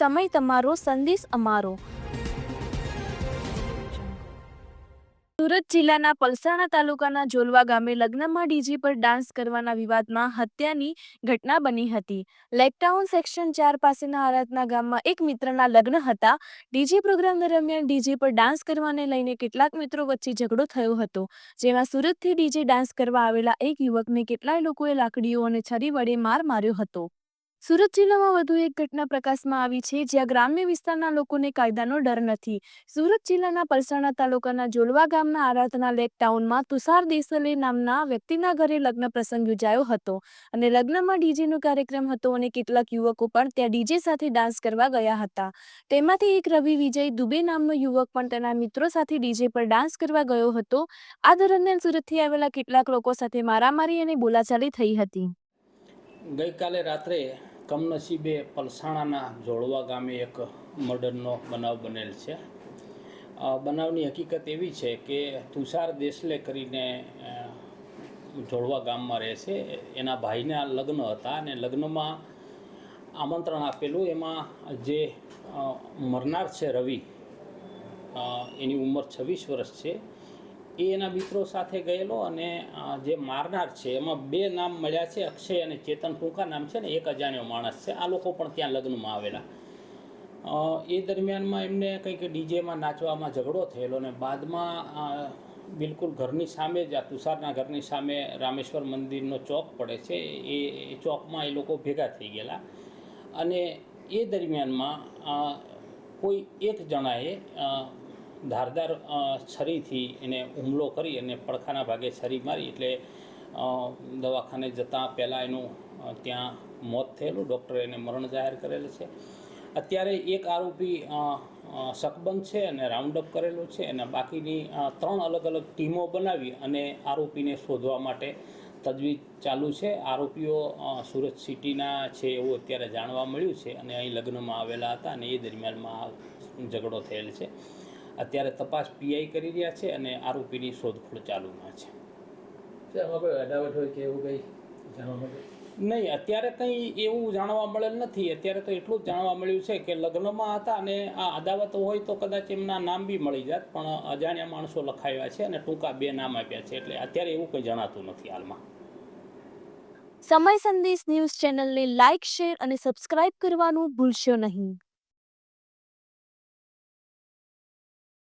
સમય તમારો સંદેશ અમારો. સુરત જિલ્લાના પલસાણા તાલુકાના જોલવા ગામે લગ્નમાં ડીજે પર ડાન્સ કરવાના વિવાદમાં હત્યાની ઘટના બની હતી. લેકટાઉન સેક્શન ચાર પાસેના આરાધના ગામમાં એક મિત્રના લગ્ન હતા. ડીજે પ્રોગ્રામ દરમિયાન ડીજે પર ડાન્સ કરવાને લઈને કેટલાક મિત્રો વચ્ચે ઝઘડો થયો હતો. જેમાં સુરતથી ડીજે ડાન્સ કરવા આવેલા એક યુવકને કેટલાય લોકોએ લાકડીઓ અને છરી વડે માર માર્યો હતો. સુરત જિલ્લામાં વધુ એક ઘટના પ્રકાશમાં આવી છે, જ્યાં ગ્રામ્ય વિસ્તારના લોકોને કાયદાનો ડર નથી. સુરત જિલ્લાના પલસાણા તાલુકાના જોલવા ગામના આરાધના લેક ટાઉનમાં તુષાર દેસલે નામના વ્યક્તિના ઘરે લગ્ન પ્રસંગ યોજાયો હતો. અને લગ્નમાં ડીજેનો કાર્યક્રમ હતો અને કેટલાક યુવકો પણ ત્યાં ડીજે સાથે ડાન્સ કરવા ગયા હતા. તેમાંથી એક રવિ વિજય દુબે નામનો યુવક પણ તેના મિત્રો સાથે ડીજે પર ડાન્સ કરવા ગયો હતો. આ દરમિયાન સુરતથી આવેલા કેટલાક લોકો સાથે મારામારી અને બોલાચાલી થઈ હતી. ગઈકાલે રાત્રે કમનસીબે પલસાણાના જોડવા ગામે એક મર્ડરનો બનાવ બનેલ છે. બનાવની હકીકત એવી છે કે તુષાર દેસલે કરીને જોડવા ગામમાં રહે છે. એના ભાઈના લગ્ન હતા અને લગ્નમાં આમંત્રણ આપેલું. એમાં જે મરનાર છે રવિ એની ઉંમર છવ્વીસ વર્ષ છે. એ એના મિત્રો સાથે ગયેલો અને જે મારનાર છે, એમાં બે નામ મળ્યા છે, અક્ષય અને ચેતન ટૂંકા નામ છે ને, એક અજાણ્યો માણસ છે. આ લોકો પણ ત્યાં લગ્નમાં આવેલા. એ દરમિયાનમાં એમને કંઈક ડીજેમાં નાચવામાં ઝઘડો થયેલો અને બાદમાં બિલકુલ ઘરની સામે જ આ તુષારના ઘરની સામે રામેશ્વર મંદિરનો ચોક પડે છે. એ ચોકમાં એ લોકો ભેગા થઈ ગયેલા. અને એ દરમિયાનમાં કોઈ એક જણાએ ધારદાર છરીથી એને હુમલો કરી અને પડખાના ભાગે છરી મારી એટલે દવાખાને જતાં પહેલાં એનું ત્યાં મોત થયેલું. ડૉક્ટરે એને મરણ જાહેર કરેલ છે. અત્યારે એક આરોપી શકબંધ છે અને રાઉન્ડ અપ કરેલો છે અને બાકીની ત્રણ અલગ અલગ ટીમો બનાવી અને આરોપીને શોધવા માટે તજવીજ ચાલુ છે. આરોપીઓ સુરત સિટીના છે એવું અત્યારે જાણવા મળ્યું છે અને અહીં લગ્નમાં આવેલા હતા અને એ દરમિયાનમાં ઝઘડો થયેલ છે. અત્યારે તપાસ પીઆઈ કરી રહ્યા છે અને આરોપીની શોધખોળ ચાલુમાં છે. નહીં અત્યારે કંઈ એવું જાણવા મળેલ નથી. અત્યારે તો એટલું જ જાણવા મળ્યું છે કે લગ્નમાં હતા અને આ અદાવત હોય તો કદાચ એમના નામ બી મળી જાત પણ અજાણ્યા માણસો લખાવ્યા છે અને ટૂંકા બે નામ આપ્યા છે. એટલે અત્યારે એવું કંઈ જણાતું નથી હાલમાં. સમય સંદેશ ન્યૂઝ ચેનલને લાઇક શેર અને સબસ્ક્રાઇબ કરવાનું ભૂલશો નહીં.